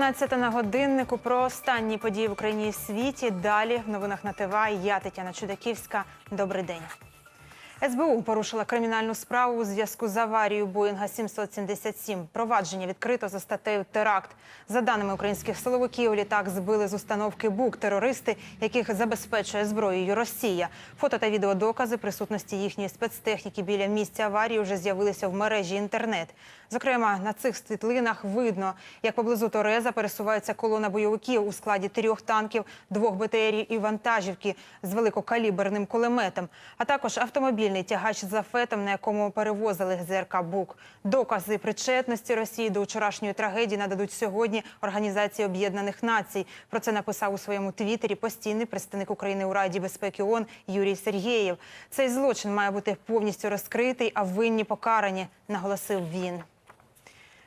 15 на годиннику про останні події в Україні і світі. Далі в новинах на ТВА. Я Тетяна Чудаківська. Добрий день. СБУ порушила кримінальну справу у зв'язку з аварією Боїнга 777. Провадження відкрито за статтею теракт. За даними українських силовиків, літак збили з установки БУК терористи, яких забезпечує зброєю Росія. Фото та відеодокази присутності їхньої спецтехніки біля місця аварії вже з'явилися в мережі інтернет. Зокрема, на цих світлинах видно, як поблизу Тореза пересувається колона бойовиків у складі трьох танків, двох БТРів і вантажівки з великокаліберним кулеметом, а також автомобільний тягач з зафетом, на якому перевозили ЗРК БУК. Докази причетності Росії до вчорашньої трагедії нададуть сьогодні Організації Об'єднаних Націй. Про це написав у своєму твіттері постійний представник України у Раді безпеки ООН Юрій Сергєєв. Цей злочин має бути повністю розкритий, а винні покарані, наголосив він.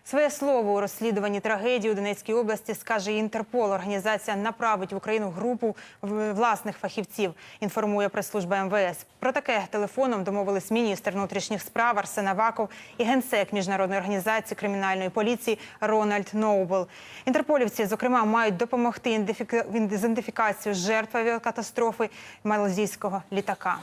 Своє слово у розслідуванні трагедії у Донецькій області скаже Інтерпол. Організація направить в Україну групу власних фахівців. Інформує прес-служба МВС. Про таке телефоном домовились міністр внутрішніх справ Арсен Аваков і генсек міжнародної організації кримінальної поліції Рональд Ноубл. Інтерполівці, зокрема, мають допомогти ідентифіка- ідентифікацію жертв авіакатастрофи малазійського літака.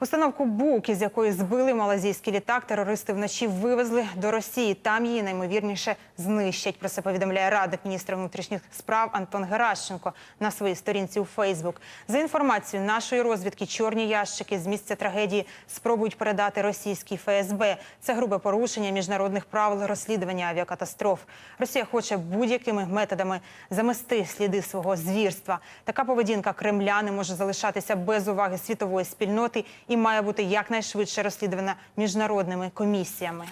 Установку БУК, із якої збили малазійський літак, терористи вночі вивезли до Росії. Там її наймовірніше знищать. Про це повідомляє радник міністра внутрішніх справ Антон Геращенко на своїй сторінці у Фейсбук. За інформацією нашої розвідки, чорні ящики з місця трагедії спробують передати російській ФСБ. Це грубе порушення міжнародних правил розслідування авіакатастроф. Росія хоче будь-якими методами замести сліди свого звірства. Така поведінка Кремля не може залишатися без уваги світової спільноти і має бути якнайшвидше розслідувана міжнародними комісіями.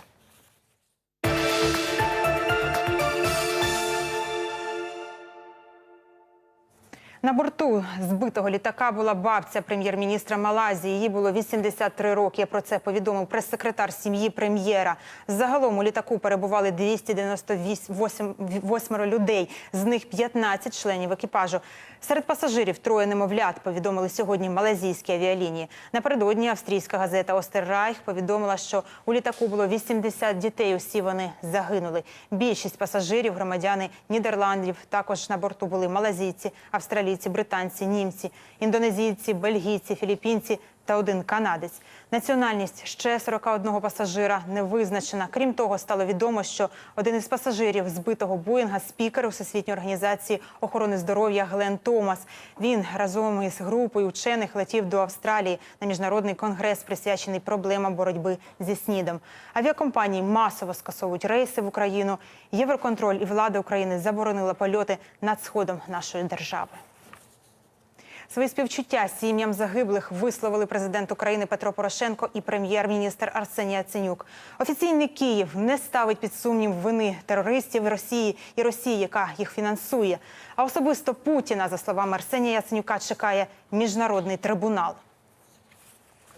На борту збитого літака була бабця прем'єр-міністра Малайзії. Їй було 83 роки. Про це повідомив прес-секретар сім'ї прем'єра. Загалом у літаку перебували 298 людей, з них 15 членів екіпажу. Серед пасажирів троє немовлят, повідомили сьогодні малазійські авіалінії. Напередодні австрійська газета Остеррайх повідомила, що у літаку було 80 дітей. Усі вони загинули. Більшість пасажирів громадяни Нідерландів. Також на борту були малазійці, австралійці, британці, німці, індонезійці, бельгійці, філіппінці та один канадець. Національність ще 41 пасажира не визначена. Крім того, стало відомо, що один із пасажирів збитого Боїнга спікер Всесвітньої організації охорони здоров'я Глен Томас. Він разом із групою вчених летів до Австралії на міжнародний конгрес, присвячений проблемам боротьби зі снідом. Авіакомпанії масово скасовують рейси в Україну. Євроконтроль і влада України заборонила польоти над сходом нашої держави. Свої співчуття сім'ям загиблих висловили президент України Петро Порошенко і прем'єр-міністр Арсеній Яценюк. Офіційний Київ не ставить під сумнів вини терористів Росії і Росії, яка їх фінансує. А особисто Путіна, за словами Арсенія Яценюка, чекає міжнародний трибунал.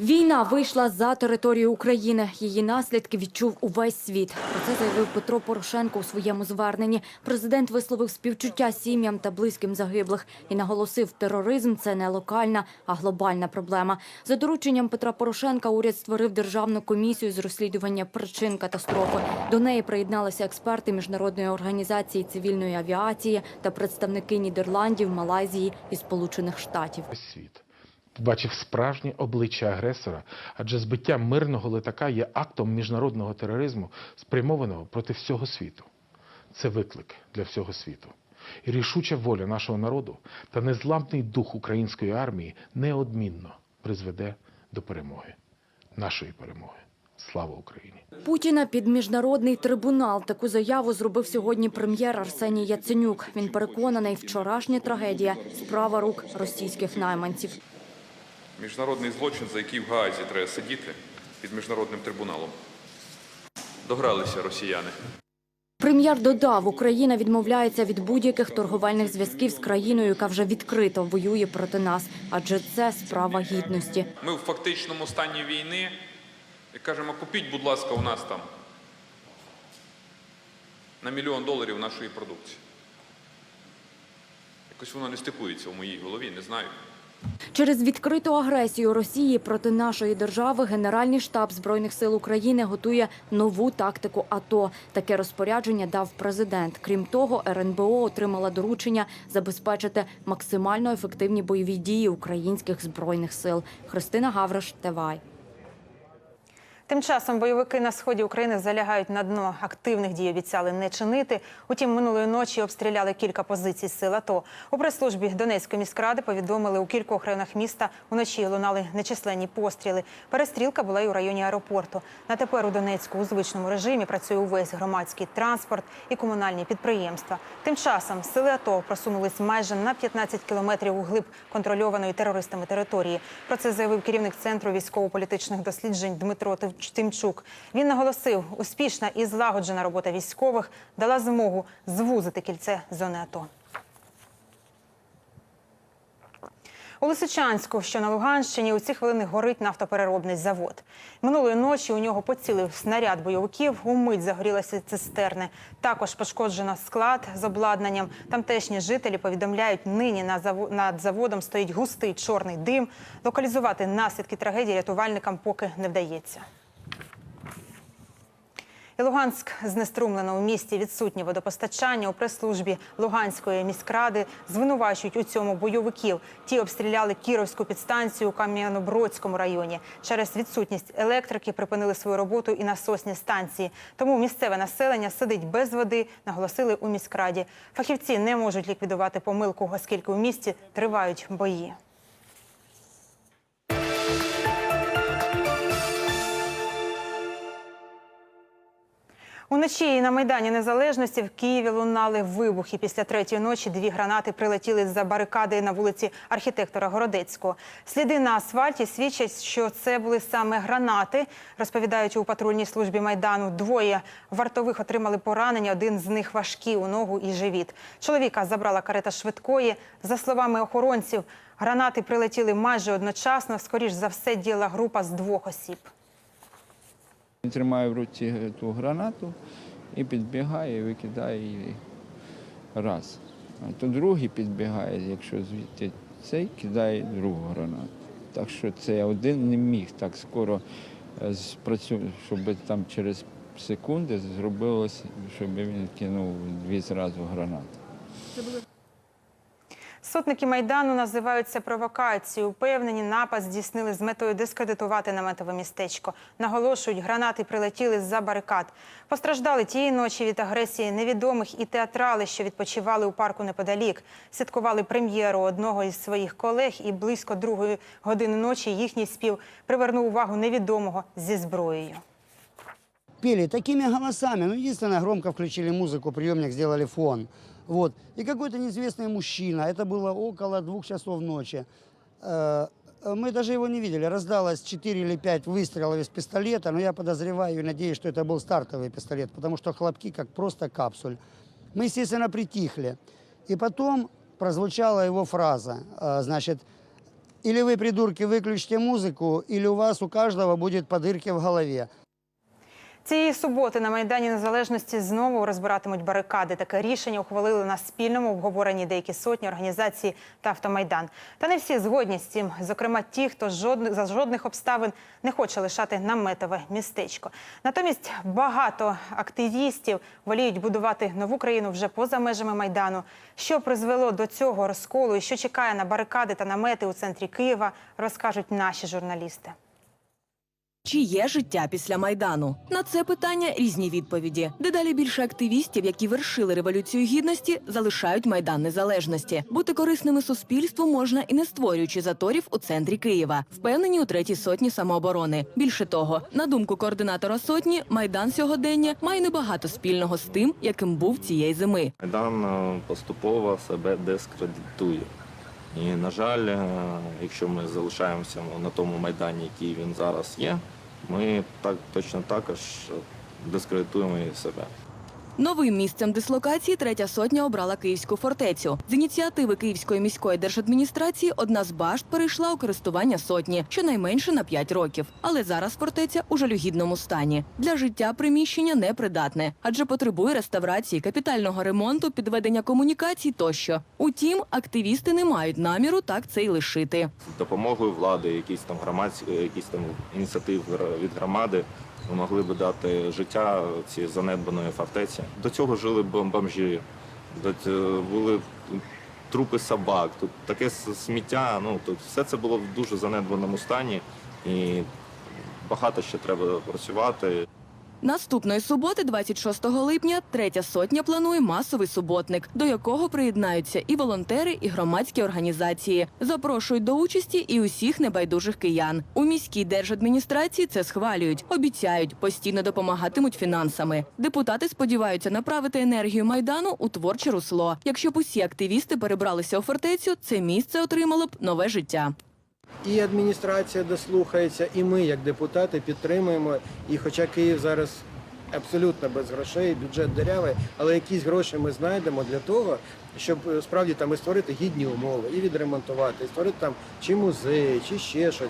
Війна вийшла за територію України. Її наслідки відчув увесь світ. Про це заявив Петро Порошенко у своєму зверненні. Президент висловив співчуття сім'ям та близьким загиблих і наголосив, тероризм це не локальна, а глобальна проблема. За дорученням Петра Порошенка уряд створив державну комісію з розслідування причин катастрофи. До неї приєдналися експерти міжнародної організації цивільної авіації та представники Нідерландів, Малайзії і Сполучених Штатів. Світ бачив справжнє обличчя агресора, адже збиття мирного летака є актом міжнародного тероризму, спрямованого проти всього світу. Це виклик для всього світу. І рішуча воля нашого народу та незламний дух української армії неодмінно призведе до перемоги, нашої перемоги. Слава Україні! Путіна під міжнародний трибунал. Таку заяву зробив сьогодні прем'єр Арсеній Яценюк. Він переконаний, вчорашня трагедія справа рук російських найманців. Міжнародний злочин, за який в Гаазі треба сидіти під міжнародним трибуналом. Догралися росіяни. Прем'єр додав, Україна відмовляється від будь-яких торговельних зв'язків з країною, яка вже відкрито воює проти нас, адже це справа гідності. Ми в фактичному стані війни і кажемо, купіть, будь ласка, у нас там на мільйон доларів нашої продукції. Якось воно не стикується в моїй голові, не знаю. Через відкриту агресію Росії проти нашої держави Генеральний штаб Збройних сил України готує нову тактику АТО. Таке розпорядження дав президент. Крім того, РНБО отримала доручення забезпечити максимально ефективні бойові дії українських збройних сил. Христина Гавриш, ТВАЙ. Тим часом бойовики на сході України залягають на дно. Активних дій обіцяли не чинити. Утім, минулої ночі обстріляли кілька позицій сил АТО. У прес-службі Донецької міськради повідомили, у кількох районах міста уночі лунали нечисленні постріли. Перестрілка була і у районі аеропорту. На тепер у Донецьку у звичному режимі працює увесь громадський транспорт і комунальні підприємства. Тим часом сили АТО просунулись майже на 15 кілометрів у глиб контрольованої терористами території. Про це заявив керівник центру військово-політичних досліджень Дмитро Тив- Тимчук. Він наголосив, успішна і злагоджена робота військових дала змогу звузити кільце зони АТО. У Лисичанську, що на Луганщині, у ці хвилини горить нафтопереробний завод. Минулої ночі у нього поцілив снаряд бойовиків. Умить загорілися цистерни. Також пошкоджено склад з обладнанням. Тамтешні жителі повідомляють, нині над заводом стоїть густий чорний дим. Локалізувати наслідки трагедії рятувальникам поки не вдається. Луганськ знеструмлено у місті відсутнє водопостачання. У прес-службі Луганської міськради звинувачують у цьому бойовиків. Ті обстріляли Кіровську підстанцію у Кам'янобродському районі. Через відсутність електрики припинили свою роботу і насосні станції. Тому місцеве населення сидить без води, наголосили у міськраді. Фахівці не можуть ліквідувати помилку, оскільки у місті тривають бої. Уночі на Майдані Незалежності в Києві лунали вибухи. Після третьої ночі дві гранати прилетіли за барикади на вулиці архітектора Городецького. Сліди на асфальті свідчать, що це були саме гранати. Розповідають у патрульній службі Майдану. Двоє вартових отримали поранення. Один з них важкі у ногу і живіт. Чоловіка забрала карета швидкої. За словами охоронців, гранати прилетіли майже одночасно. Скоріш за все, діяла група з двох осіб. Він тримає в руці ту гранату і підбігає, і викидає її раз. А то другий підбігає, якщо звідти цей кидає другу гранату. Так що це один не міг так скоро е, спрацювати, щоб там через секунди зробилося, щоб він кинув дві зразу гранати. Сотники майдану називають це провокацією. Упевнені, напад здійснили з метою дискредитувати наметове містечко. Наголошують, гранати прилетіли з-за барикад. Постраждали тієї ночі від агресії невідомих і театрали, що відпочивали у парку неподалік. Святкували прем'єру одного із своїх колег, і близько другої години ночі їхній спів привернув увагу невідомого зі зброєю. пели такими голосами. Ну, единственное, громко включили музыку, приемник сделали фон. Вот. И какой-то неизвестный мужчина, это было около двух часов ночи, э, мы даже его не видели. Раздалось 4 или 5 выстрелов из пистолета, но я подозреваю и надеюсь, что это был стартовый пистолет, потому что хлопки как просто капсуль. Мы, естественно, притихли. И потом прозвучала его фраза, э, значит, или вы, придурки, выключите музыку, или у вас у каждого будет по дырке в голове. Цієї суботи на Майдані Незалежності знову розбиратимуть барикади. Таке рішення ухвалили на спільному обговоренні деякі сотні організацій та автомайдан. Та не всі згодні з цим. Зокрема, ті, хто жодних за жодних обставин не хоче лишати наметове містечко. Натомість багато активістів воліють будувати нову країну вже поза межами майдану. Що призвело до цього розколу і що чекає на барикади та намети у центрі Києва, розкажуть наші журналісти. Чи є життя після майдану? На це питання різні відповіді. Дедалі більше активістів, які вершили революцію гідності, залишають майдан незалежності. Бути корисними суспільству можна і не створюючи заторів у центрі Києва. Впевнені у третій сотні самооборони. Більше того, на думку координатора сотні, майдан сьогодення має небагато спільного з тим, яким був цієї зими. Майдан е, поступово себе дискредитує. І, на жаль, е, якщо ми залишаємося на тому майдані, який він зараз є, ми так точно також дискредитуємо і себе. Новим місцем дислокації третя сотня обрала Київську фортецю. З ініціативи Київської міської держадміністрації одна з башт перейшла у користування сотні, щонайменше на 5 років. Але зараз фортеця у жалюгідному стані. Для життя приміщення непридатне, адже потребує реставрації, капітального ремонту, підведення комунікацій тощо. Утім, активісти не мають наміру так це й лишити. Допомогою влади, якісь там громадські, якісь там ініціатив від громади. Могли би дати життя цій занедбаної фортеці. До цього жили бом- бомжі, були трупи собак, тут таке сміття. Ну тут все це було в дуже занедбаному стані, і багато ще треба працювати. Наступної суботи, 26 липня, третя сотня планує масовий суботник, до якого приєднаються і волонтери, і громадські організації. Запрошують до участі і усіх небайдужих киян. У міській держадміністрації це схвалюють, обіцяють, постійно допомагатимуть фінансами. Депутати сподіваються направити енергію майдану у творче русло. Якщо б усі активісти перебралися у фортецю, це місце отримало б нове життя. І адміністрація дослухається, і ми, як депутати, підтримуємо. І хоча Київ зараз абсолютно без грошей, бюджет дирявий, але якісь гроші ми знайдемо для того, щоб е, справді там і створити гідні умови, і відремонтувати, і створити там чи музей, чи ще щось.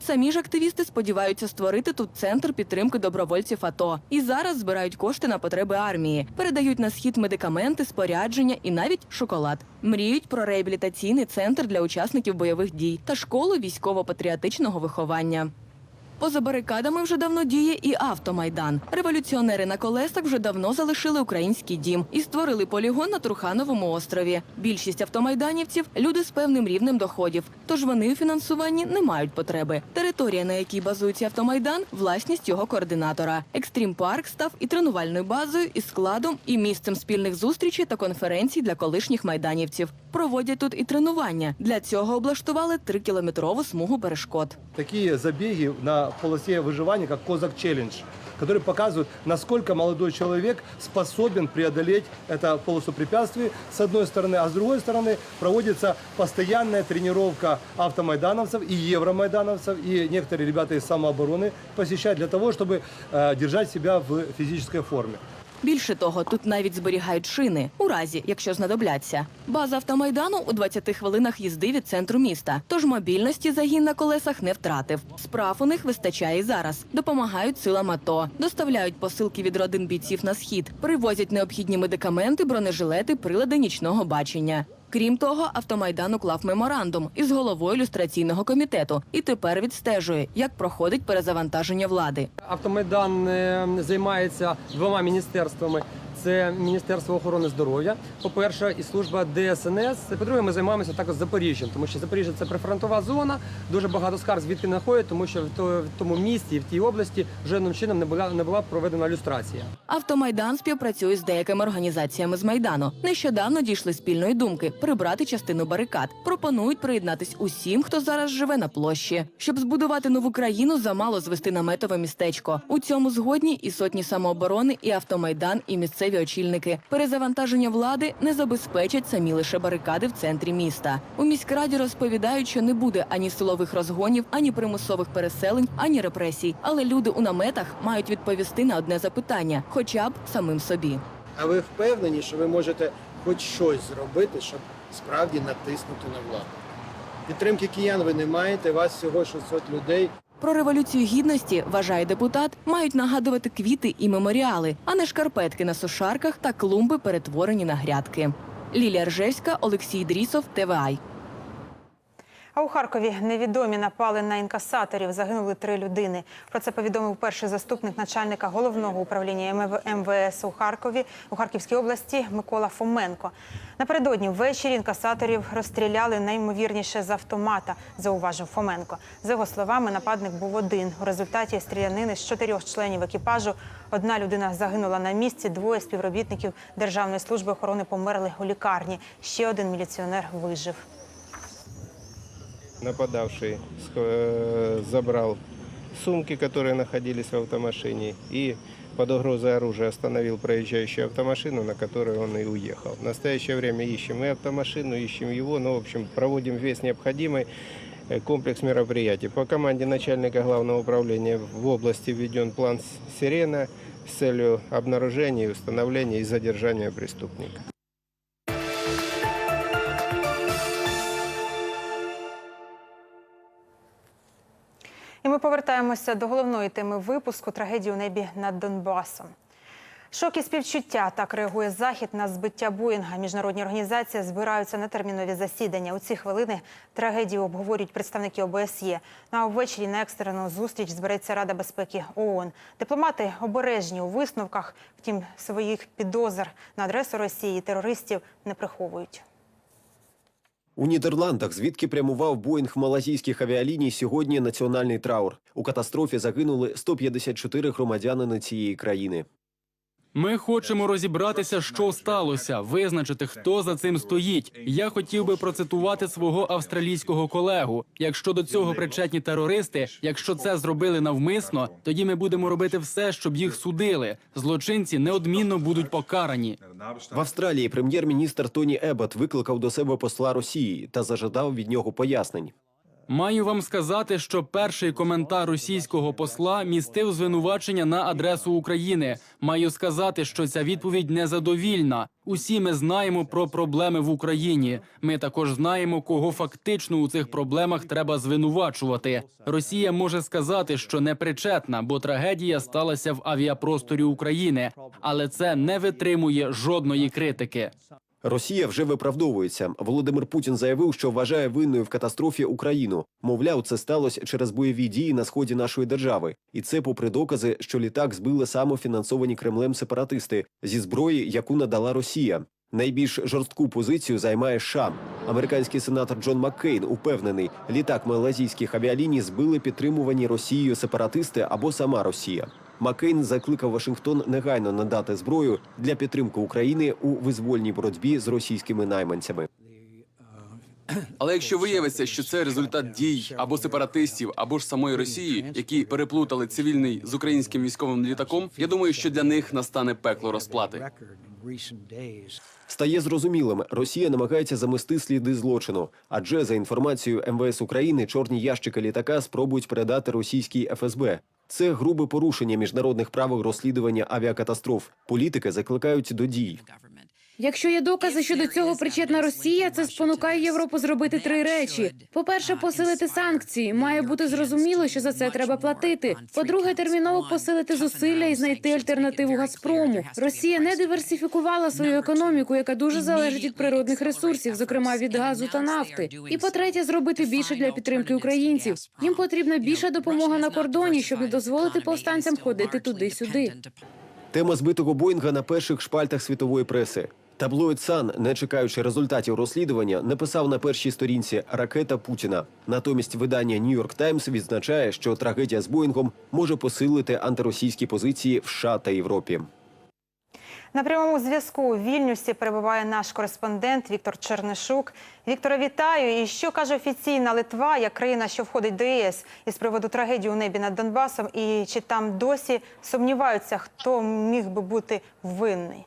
Самі ж активісти сподіваються створити тут центр підтримки добровольців АТО. І зараз збирають кошти на потреби армії, передають на схід медикаменти, спорядження і навіть шоколад. Мріють про реабілітаційний центр для учасників бойових дій та школу військово-патріотичного виховання. Поза барикадами вже давно діє і автомайдан. Революціонери на колесах вже давно залишили український дім і створили полігон на Трухановому острові. Більшість автомайданівців люди з певним рівнем доходів, тож вони у фінансуванні не мають потреби. Територія, на якій базується автомайдан, власність його координатора. Екстрім парк став і тренувальною базою, і складом, і місцем спільних зустрічей та конференцій для колишніх майданівців. Проводять тут і тренування. Для цього облаштували трикілометрову смугу перешкод. такие забеги на полосе выживания, как Козак Челлендж, которые показывают, насколько молодой человек способен преодолеть эту полосу препятствий, с одной стороны, а с другой стороны проводится постоянная тренировка автомайдановцев и евромайдановцев, и некоторые ребята из самообороны посещают для того, чтобы э, держать себя в физической форме. Більше того, тут навіть зберігають шини у разі, якщо знадобляться. База автомайдану у 20 хвилинах їзди від центру міста. Тож мобільності загін на колесах не втратив. Справ у них вистачає і зараз. Допомагають силам АТО, доставляють посилки від родин бійців на схід, привозять необхідні медикаменти, бронежилети, прилади нічного бачення. Крім того, автомайдан уклав меморандум із головою люстраційного комітету і тепер відстежує, як проходить перезавантаження влади. Автомайдан е, займається двома міністерствами. Це Міністерство охорони здоров'я, по-перше, і служба ДСНС. По-друге, ми займаємося також Запоріжжям, тому що Запоріжжя це прифронтова зона. Дуже багато скарг звідки находять, тому що в тому місті, в тій області жодним чином не була не була проведена люстрація. Автомайдан співпрацює з деякими організаціями з майдану. Нещодавно дійшли спільної думки прибрати частину барикад. Пропонують приєднатись усім, хто зараз живе на площі. Щоб збудувати нову країну, замало звести наметове містечко. У цьому згодні і сотні самооборони, і автомайдан, і місцеві очільники. Перезавантаження влади не забезпечать самі лише барикади в центрі міста. У міськраді розповідають, що не буде ані силових розгонів, ані примусових переселень, ані репресій. Але люди у наметах мають відповісти на одне запитання, хоча б самим собі. А ви впевнені, що ви можете хоч щось зробити, щоб справді натиснути на владу? Підтримки киян ви не маєте, вас всього 600 людей. Про революцію гідності, вважає депутат, мають нагадувати квіти і меморіали, а не шкарпетки на сушарках та клумби, перетворені на грядки. Лілія Ржевська, Олексій Дрісов, ТВАЙ. А у Харкові невідомі напали на інкасаторів. Загинули три людини. Про це повідомив перший заступник начальника головного управління МВС у Харкові у Харківській області Микола Фоменко. Напередодні ввечері інкасаторів розстріляли найімовірніше з автомата, зауважив Фоменко. За його словами, нападник був один. У результаті стрілянини з чотирьох членів екіпажу одна людина загинула на місці, двоє співробітників Державної служби охорони померли у лікарні. Ще один міліціонер вижив. Нападавший сх- забрал сумки, которые находились в автомашине, и под угрозой оружия остановил проезжающую автомашину, на которой он и уехал. В настоящее время ищем и автомашину, ищем его, ну, в общем, проводим весь необходимый э, комплекс мероприятий. По команде начальника главного управления в области введен план «С- «Сирена» с целью обнаружения, установления и задержания преступника. Ми повертаємося до головної теми випуску трагедії у небі над Донбасом. Шок і співчуття так реагує захід на збиття Боїнга. Міжнародні організації збираються на термінові засідання. У ці хвилини трагедію обговорюють представники ОБСЄ. Ну а ввечері на екстрену зустріч збереться Рада безпеки ООН. Дипломати обережні у висновках, втім своїх підозр на адресу Росії терористів не приховують. У Нідерландах, звідки прямував Боїнг малазійських авіаліній, сьогодні національний траур. У катастрофі загинули 154 громадянини цієї країни. Ми хочемо розібратися, що сталося, визначити, хто за цим стоїть. Я хотів би процитувати свого австралійського колегу. Якщо до цього причетні терористи, якщо це зробили навмисно, тоді ми будемо робити все, щоб їх судили. Злочинці неодмінно будуть покарані. В Австралії прем'єр-міністр Тоні Ебот викликав до себе посла Росії та зажадав від нього пояснень. Маю вам сказати, що перший коментар російського посла містив звинувачення на адресу України. Маю сказати, що ця відповідь незадовільна. Усі ми знаємо про проблеми в Україні. Ми також знаємо, кого фактично у цих проблемах треба звинувачувати. Росія може сказати, що не причетна, бо трагедія сталася в авіапросторі України, але це не витримує жодної критики. Росія вже виправдовується. Володимир Путін заявив, що вважає винною в катастрофі Україну. Мовляв, це сталося через бойові дії на сході нашої держави, і це попри докази, що літак збили самофінансовані Кремлем сепаратисти зі зброї, яку надала Росія. Найбільш жорстку позицію займає США. Американський сенатор Джон Маккейн упевнений, літак малазійських авіаліній збили підтримувані Росією сепаратисти або сама Росія. Маккейн закликав Вашингтон негайно надати зброю для підтримки України у визвольній боротьбі з російськими найманцями. Але якщо виявиться, що це результат дій або сепаратистів, або ж самої Росії, які переплутали цивільний з українським військовим літаком, я думаю, що для них настане пекло розплати. Стає зрозумілим, Росія намагається замести сліди злочину, адже за інформацією МВС України чорні ящики літака спробують передати російській ФСБ. Це грубе порушення міжнародних правил розслідування авіакатастроф. Політики закликають до дій. Якщо є докази, що до цього причетна Росія, це спонукає Європу зробити три речі: по-перше, посилити санкції. Має бути зрозуміло, що за це треба платити. По-друге, терміново посилити зусилля і знайти альтернативу Газпрому. Росія не диверсифікувала свою економіку, яка дуже залежить від природних ресурсів, зокрема від газу та нафти. І по-третє, зробити більше для підтримки українців. Їм потрібна більша допомога на кордоні, щоб не дозволити повстанцям ходити туди-сюди. Тема збитого Боїнга на перших шпальтах світової преси. Таблоїд Сан, не чекаючи результатів розслідування, написав на першій сторінці ракета Путіна. Натомість видання Нью-Йорк Таймс відзначає, що трагедія з Боїнгом може посилити антиросійські позиції в США та Європі. На прямому зв'язку у Вільнюсі перебуває наш кореспондент Віктор Чернишук. Віктора, вітаю. І що каже офіційна Литва, як країна, що входить до ЄС із приводу трагедії у небі над Донбасом, і чи там досі сумніваються, хто міг би бути винний?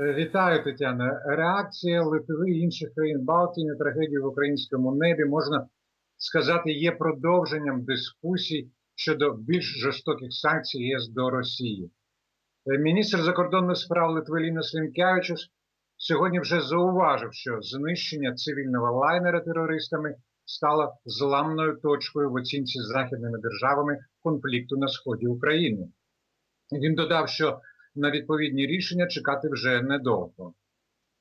Вітаю, Тетяна. Реакція Литви і інших країн Балтії на трагедію в українському небі можна сказати є продовженням дискусій щодо більш жорстоких санкцій ЄС до Росії. Е, Міністр закордонних справ Литви Лінас Лінкявичус сьогодні вже зауважив, що знищення цивільного лайнера терористами стало зламною точкою в оцінці західними державами конфлікту на сході України. Він додав, що на відповідні рішення чекати вже недовго.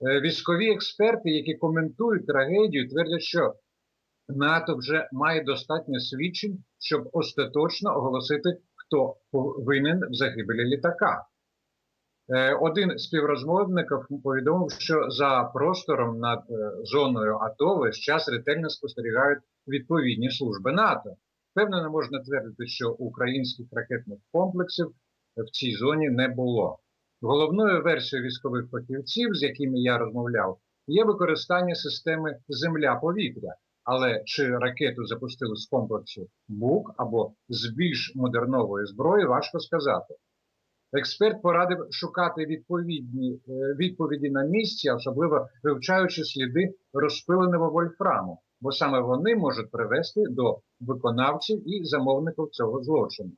Е, Військові експерти, які коментують трагедію, твердять, що НАТО вже має достатньо свідчень, щоб остаточно оголосити, хто винен в загибелі літака. Е, Один з співрозмовників повідомив, що за простором над е, зоною АТО весь час ретельно спостерігають відповідні служби НАТО. Впевнено, можна твердити, що українських ракетних комплексів в цій зоні не було. Головною версією військових фахівців, з якими я розмовляв, є використання системи Земля-повітря. Але чи ракету запустили з комплексу БУК або з більш модернової зброї, важко сказати. Експерт порадив шукати відповідні е, відповіді на місці, особливо вивчаючи сліди розпиленого вольфраму. бо саме вони можуть привести до виконавців і замовників цього злочину.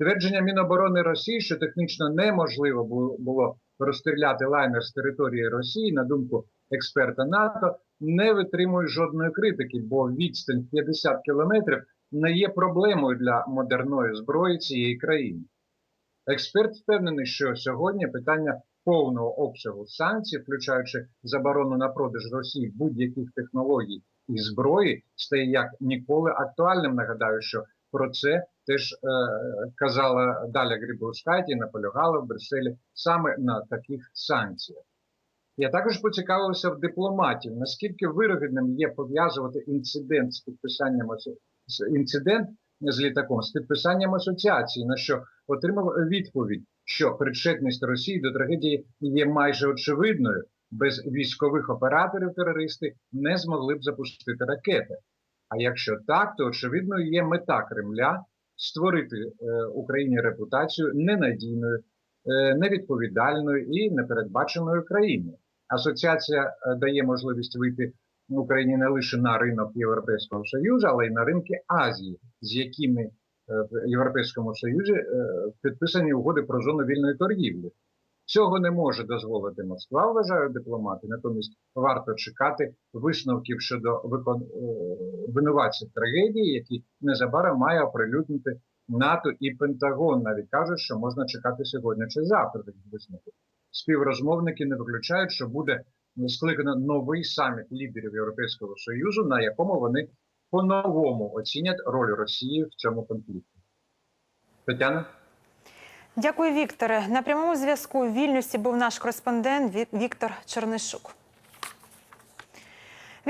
Твердження Міноборони Росії, що технічно неможливо було розстріляти лайнер з території Росії, на думку експерта НАТО, не витримує жодної критики, бо відстань 50 кілометрів не є проблемою для модерної зброї цієї країни. Експерт впевнений, що сьогодні питання повного обсягу санкцій, включаючи заборону на продаж Росії будь-яких технологій і зброї, стає як ніколи актуальним. Нагадаю, що про це теж е, казала Даля Грибовскайті, наполягала в Брюсселі саме на таких санкціях. Я також поцікавився в дипломатів, наскільки вирогідним є пов'язувати інцидент з підписанням інцидент з літаком з підписанням асоціації, на що отримав відповідь, що причетність Росії до трагедії є майже очевидною. Без військових операторів терористи не змогли б запустити ракети. А якщо так, то очевидною є мета Кремля створити е, Україні репутацію ненадійною, невідповідальною і непередбаченою країною. Асоціація е, дає можливість вийти Україні не лише на ринок Європейського Союзу, але й на ринки Азії, з якими е, в Європейському Союзі е, підписані угоди про зону вільної торгівлі. Цього не може дозволити Москва, вважають дипломати. Натомість варто чекати висновків щодо викон... е, винуватців трагедії, які незабаром має оприлюднити НАТО і Пентагон. Навіть кажуть, що можна чекати сьогодні чи завтра таких висновків. Співрозмовники не виключають, що буде скликано новий саміт лідерів Європейського Союзу, на якому вони по-новому оцінять роль Росії в цьому конфлікті. Тетяна? Дякую, Вікторе. На прямому зв'язку в Вільнюсі був наш кореспондент Вік- Віктор Чернишук.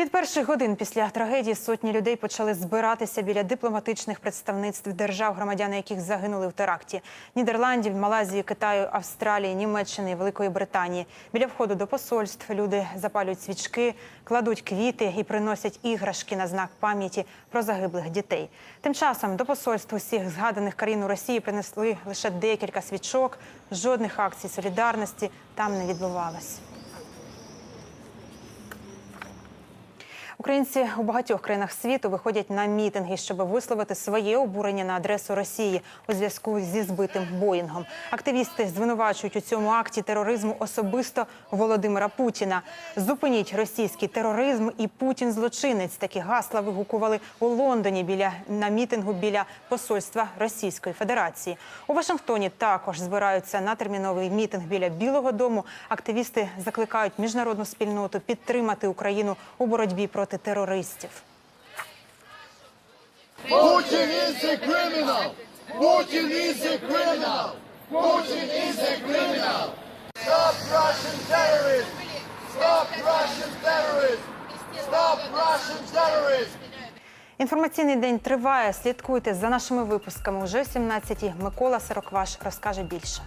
Від перших годин після трагедії сотні людей почали збиратися біля дипломатичних представництв держав, громадяни яких загинули в теракті Нідерландів, Малайзії, Китаю, Австралії, Німеччини, Великої Британії. Біля входу до посольств люди запалюють свічки, кладуть квіти і приносять іграшки на знак пам'яті про загиблих дітей. Тим часом до посольств усіх згаданих країн у Росії принесли лише декілька свічок. Жодних акцій солідарності там не відбувалось. Українці у багатьох країнах світу виходять на мітинги, щоб висловити своє обурення на адресу Росії у зв'язку зі збитим Боїнгом. Активісти звинувачують у цьому акті тероризму особисто Володимира Путіна. Зупиніть російський тероризм і Путін злочинець. Такі гасла вигукували у Лондоні біля на мітингу біля посольства Російської Федерації. У Вашингтоні також збираються на терміновий мітинг біля Білого Дому. Активісти закликають міжнародну спільноту підтримати Україну у боротьбі проти терористів. Putin is a criminal! Putin is a criminal! Stop Russian terrorism! Stop Russian terrorism! Stop Russian terrorism! Інформаційний день триває. Слідкуйте за нашими випусками. Уже о 17-й. Микола Сорокваш розкаже більше.